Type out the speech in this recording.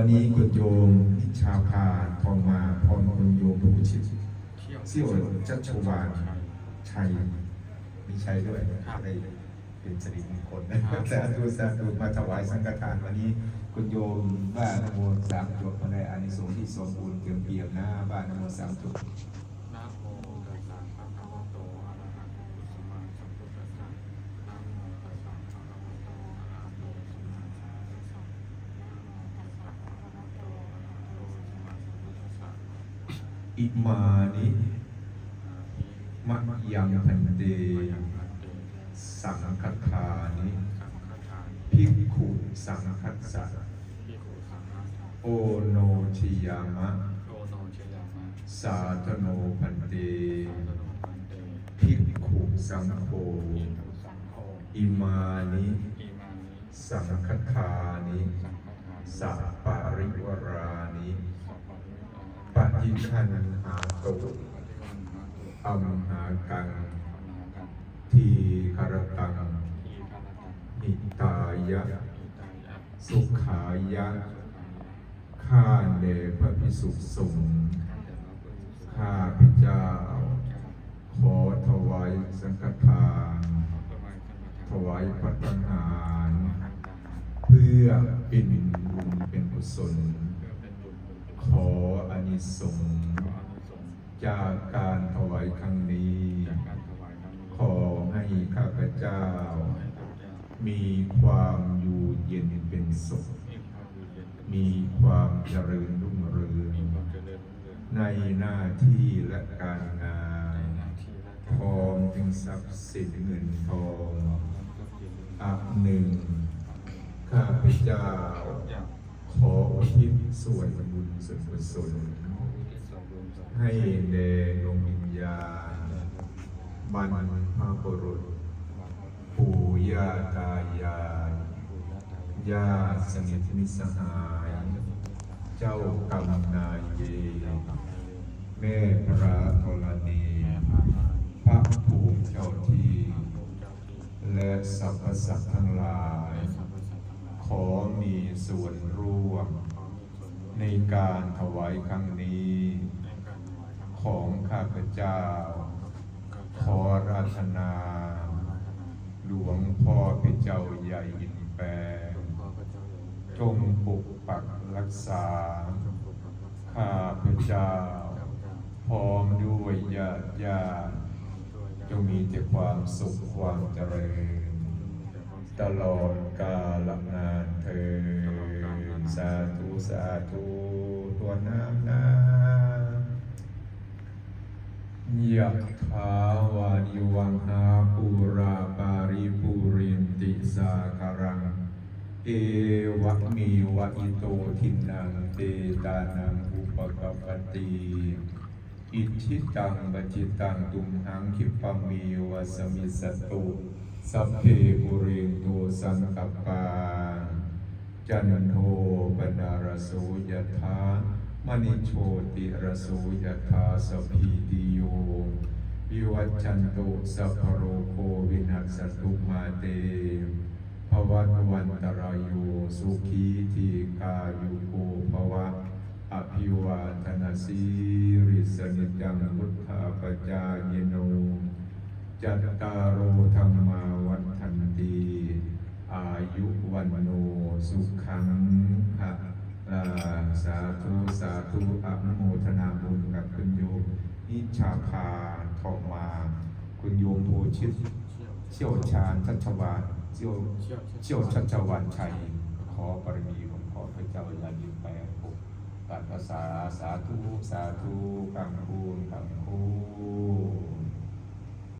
วันนี้คุณโยมนิชาภาทองมาพร้อมคุณโยมผู้ชิตเที่ยวเสี่ยวจัชวานชัยมีชัยด้วยครับได้เป็นสิริมงคลนะครับสาธุสาธุมาถวายสังฆทานวันนี้คุณโยมบ้านนโมสามจบมาได้อานิสงส์ที่สมบูรณ์เต็มเปี่ยมหน้าบ้านนโมสามจบนะโมตัสสะภะคะวะโตอะระหะโตสัมมาสัมพุทธัสสะนะโมตัสสะภะคะวะโตอะระหะโตสัมมาสัมพุทธัสสะนะโมตัสสะภะคะวะโตอะระหะโตสัมมาสัมพุทธัสสะ อิมานิมัะยังพันเต สังคทานิพิกขุสังคัสสะโอโนชิยามะ สาธโนพันเตพิกขุสังโฆอิมานิสังคทานิสัปปาริวรานิ ปฏิคันหาตุปฏิวันหาตุอัมหากังธรรมากันทีคารตังทีฆาตกันหิตายะอิตายะ สุขายะ ข้าเดพระพิสุสงฆ์ข้าพระพุทธเจ้าข้าพเจ้า ขอถวายสังฆทาน ถวายสังฆทานายพัฒหาร เพื่อเป็นบุญเป็นกุศล นิสงส์ขออานิสงจากการถวายครั้งนี้ ขอให้ข้าพเจ้า มีความอยู่เย็นเป็นสุข มีความเจริญรุ่งเรืองในหน้าที่และการงานพร้อมถึงทรัพย์สินเงินทองอันหนึ่งข้าพเจ้า ขออุทิศส่วนบุญส่วนกุศลอุทิศส่วนบุญส่วนให้แด่ดวงวิญญาณบรรพบุรุษปู่ย่าตายายญาติสนิทมิตรสหาย เจ้ากรรมนายเวรแม่พระธรณี พระภูมิเจ้าที่ และสรรพสัตว์ทั้งหลาย ส่วนร่วม ในการถวายครั้งนี้ ของข้าพเจ้า ขอราธนา หลวงพ่อพระเจ้าใหญ่อินแปลงจงปกปักรักษา ข้าพเจ้า พร้อมด้วยญาติญาติจงมีแต่ความสุขความเจริญ ตลอดกาลนานเธอสาธุสาธุตัวน้ำน้ำยะถาวานิวังหาปูราปาริปูรินติสาคารัง เอวะมีวะอิโตทินังเตตานังอุปกปปติอิทิตังปจิตังตุมหังคิปมีวะสมิสตุ สัพเพปุรนโต สังกปปา จันโทปนารโสยถามณิโชติรโสยถาสพีติโยวิวัจจันตุสัพพโรโควินัสตุมาเตภวัตวันตรายโยสุขีทีกายุโกภวะ อภิวาทนาสีริสนิจังพุทธาปจายโน จัตตารโธรรมาวันทันตี อายุวันโนสุขังภะลาสาธุสาธุอนุโมทนาบุญกับคุณโยมนิชาภาทองมา คุณโยมโพชิตเชี่ยวชาญชัชวานเชี่ยวเชี่ยวชัชวานชัย ขอบารมีของขอพระเจ้าอย่าลืมไปปกปัดภาษาสาธุสาธุกังคูนกังคู